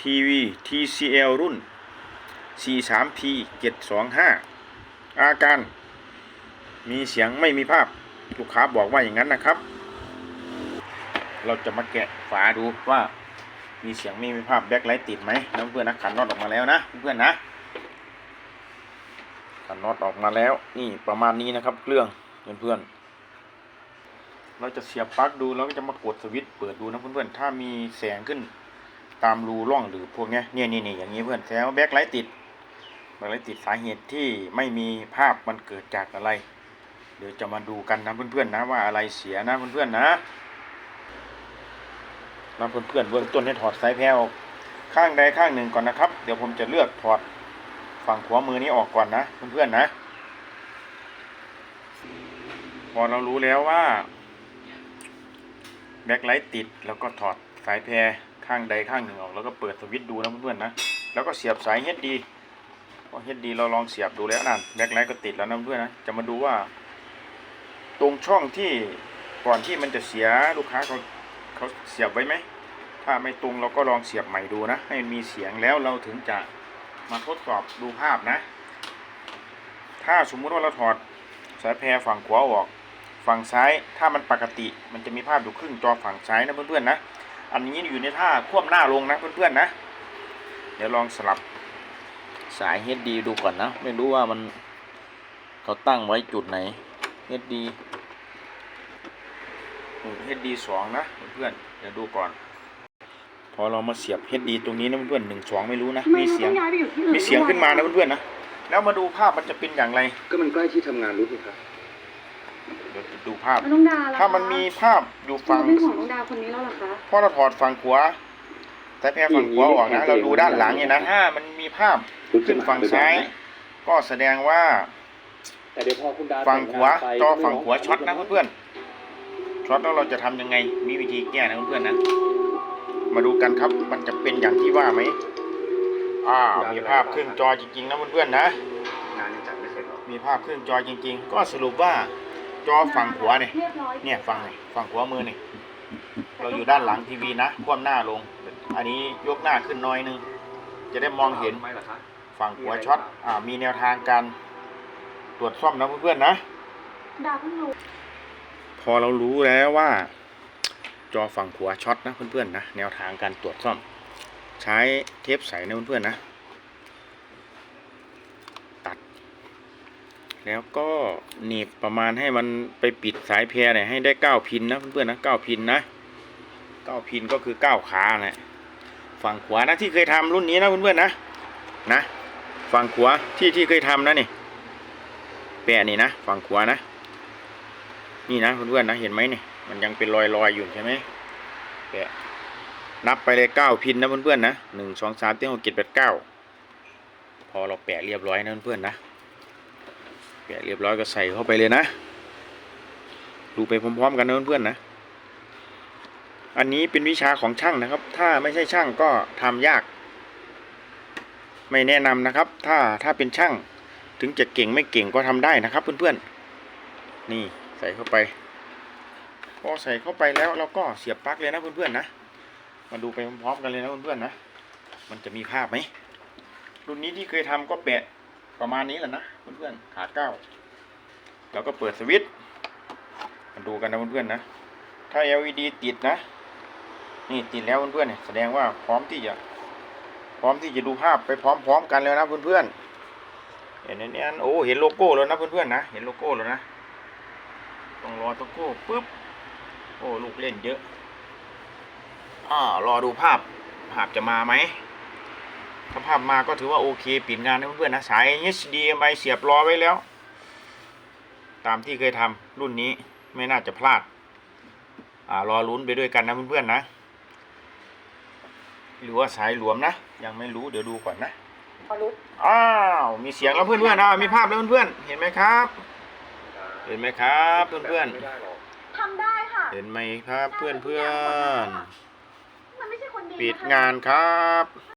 ทีวี TCL รุ่น 43P 725 อาการ มีเสียงไม่มีภาพ ลูกค้าบอกว่าอย่างนั้นนะครับ เราจะมาแกะฝาดูว่ามีเสียงไม่มีภาพแบ็คไลท์ติดไหมนะเพื่อนนะขันน็อตออกมาแล้วนะเพื่อนนะขันน็อตออกมาแล้วนี่ประมาณนี้นะครับเครื่องเพื่อนๆเราจะเสียบปลั๊กดูแล้วก็จะมากดสวิตช์เปิดดูนะเพื่อนๆถ้ามีแสงขึ้น ตามรูร่องหรือพวกเนี้ยเนี่ยนี่อย่างนี้เพื่อนแสดงว่าแบ็คไลท์ติดแบ็คไลท์ติดสาเหตุที่ไม่มีภาพมันเกิดจากอะไร เดี๋ยวจะมาดูกันนะเพื่อนๆนะว่าอะไรเสียนะเพื่อนๆนะนำเพื่อนๆเบื้องต้นให้ถอดสายแพรออกข้างใดข้างหนึ่งก่อนนะครับ เดี๋ยวผมจะเลือกถอดฝั่งขวามือนี้ออกก่อนนะเพื่อนๆนะ พอเรารู้แล้วว่าแบ็คไลท์ติดแล้วก็ถอดสายแพร ข้างใดข้างหนึ่งออก แล้วก็เปิดสวิตช์ดูนะเพื่อนๆนะ แล้วก็เสียบสายเฮดดีพอเฮดดีเราลองเสียบดูแล้วนั่นแบ็คไลท์ก็ติดแล้วนะเพื่อนนะ จะมาดูว่า ตรงช่องที่ก่อนที่มันจะเสียลูกค้าเขาเขาเสียบไว้ไหม ถ้าไม่ตรงเราก็ลองเสียบใหม่ดูนะ ให้มันมีเสียงแล้วเราถึงจะมาทดสอบดูภาพนะ ถ้าสมมุติว่าเราถอดสายแพรฝั่งขวาออก ฝั่งซ้ายถ้ามันปกติ มันจะมีภาพอยู่ครึ่งจอฝั่งซ้ายนะเพื่อนๆนะ อันนี้อยู่ในท่าควบหน้าลงนะเพื่อนๆนะ เดี๋ยวลองสลับสาย HD ดูก่อนนะ ไม่รู้ว่ามันเขาตั้งไว้จุดไหน HD เฮดดีสองนะเพื่อนๆเดี๋ยวดูก่อน พอเรามาเสียบเฮดดีตรงนี้นะเพื่อนๆหนึ่งสองไม่รู้นะทำไมมีเราเสียต้องงย้ายไปอยู่ที่อื่นมีเสียงขึ้นมานะเพื่อนๆนะ แล้วมาดูภาพมันจะเป็นอย่างไร ก็มันใกล้ที่ทำงานรู้ไหมครับเดี๋ ยวดูภาพ แล้วน้องดาล่ะถ้ามันมีภาพอยู่ฟัฝั่งงเป็นของน้องดาคนนี้แล้วเหรอคะพอเราถอดฝั่งขวาสายแพรฝั่งขวาออกนะ เราดูด้านหลังเนี่ยนะถ้ามันมีภาพขึ้นฝั่งซ้าย ก็แสดงว่าแต่เดี๋ยวพอคุณดาฝั่งขวาแต่งงนไปจอฝั่งขวาช็อตนะเพื่อนๆช็อตแล้วเราจะทำยังไง มีวิธีแก้นะเพื่อนๆนะ มาดูกันครับมันจะเป็นอย่างที่ว่าไหมอ้าวมีภาพครึ่งจอจริงๆนะเพื่อนๆนะ งานยังจัดไม่เสร็จหรอกมีภาพครึ่งจอจริง ๆ ก็สรุปว่า จอฝั่งขวาเนี่ยเนี่ยฝั่งนี่ฝั่งขวามือเนี่ยเราอยู่ด้านหลังทีวีนะคว่ำหน้าลง อันนี้ยกหน้าขึ้นน้อยนึง จะได้มองเห็นฝั่งขวาช็อตอ่ามีแนวทางการตรวจซ่อมนะเพื่อนๆนะดาเพิ่งรู้พอเรารู้แล้วว่า จอฝั่งขวาช็อตนะเพื่อนๆนะแนวทางการตรวจซ่อม ใช้เทปใสนะเพื่อนๆนะ ตัด แล้วก็หนีบประมาณให้มันไปปิดสายแพรเนี่ยให้ได้เก้าพินนะเพื่อนๆนะเก้าพินนะเก้าพินก็คือเก้าขาแหละฝั่งขวานะที่เคยทำรุ่นนี้นะเพื่อนๆนะนะฝั่งขวาที่ที่เคยทำนะนี่แปะนี่นะฝั่งขวานะ นี่นะเพื่อนๆนะเห็นไหมเนี่ยมันยังเป็นรอยๆอยู่ใช่ไหมแปะนับไปเลยเก้าพินนะเพื่อนๆนะหนึ่งสองสามสี่หกเจ็ดแปดเก้าพอเราแปะเรียบร้อยนะเพื่อนๆนะ แปะเรียบร้อยก็ใส่เข้าไปเลยนะ ดูไปพร้อมๆกันนะเพื่อนๆนะ อันนี้เป็นวิชาของช่างนะครับ ถ้าไม่ใช่ช่างก็ทำยาก ไม่แนะนำนะครับ ถ้าถ้าเป็นช่าง ถึงจะเก่งไม่เก่งก็ทำได้นะครับ เพื่อนๆ นี่ใส่เข้าไป พอใส่เข้าไปแล้วเราก็เสียบปลั๊กเลยนะเพื่อนๆนะ มาดูไปพร้อมๆกันเลยนะเพื่อนๆนะ มันจะมีภาพไหมรุ่นนี้ที่เคยทำก็แปะประมาณนี้แหละนะ เพื่อนๆขาเก้าแล้วก็เปิดสวิตช์มาดูกันนะเพื่อนๆนะ ถ้า LED ติดนะ นี่ติดแล้วเพื่อนๆเนี่ยแสดงว่าพร้อมที่จะ พร้อมที่จะดูภาพไปพร้อมๆกันแล้วนะเพื่อนๆเห็นอันนี้อันโอ้เห็นโลโก้แล้วนะเพื่อนๆนะเห็นโลโก้แล้วนะต้องรอโลโก้ปุ๊บโอ้ลูกเล่นเยอะอ่ารอดูภาพภาพจะมาไหม ถ้าภาพมาก็ถือว่าโอเค ปิดงานนะเพื่อนๆนะสาย HDMI เสียบรอไว้แล้ว ตามที่เคยทำรุ่นนี้ไม่น่าจะพลาดอ่ารอลุ้นไปด้วยกันนะเพื่อนๆนะ หรือว่าสายหลวมนะ ยังไม่รู้เดี๋ยวดูก่อนนะพอรู้อ้าวมีเสียงแล้วเพื่อนๆนะมีภาพแล้วเพื่อนๆเห็นไหมครับ เห็นไหมครับเพื่อนไม่ได้หรอกทำได้ค่ะๆเห็นไหมครับเพื่อนมันไม่ใช่คนดีๆนะคะปิดงานครับ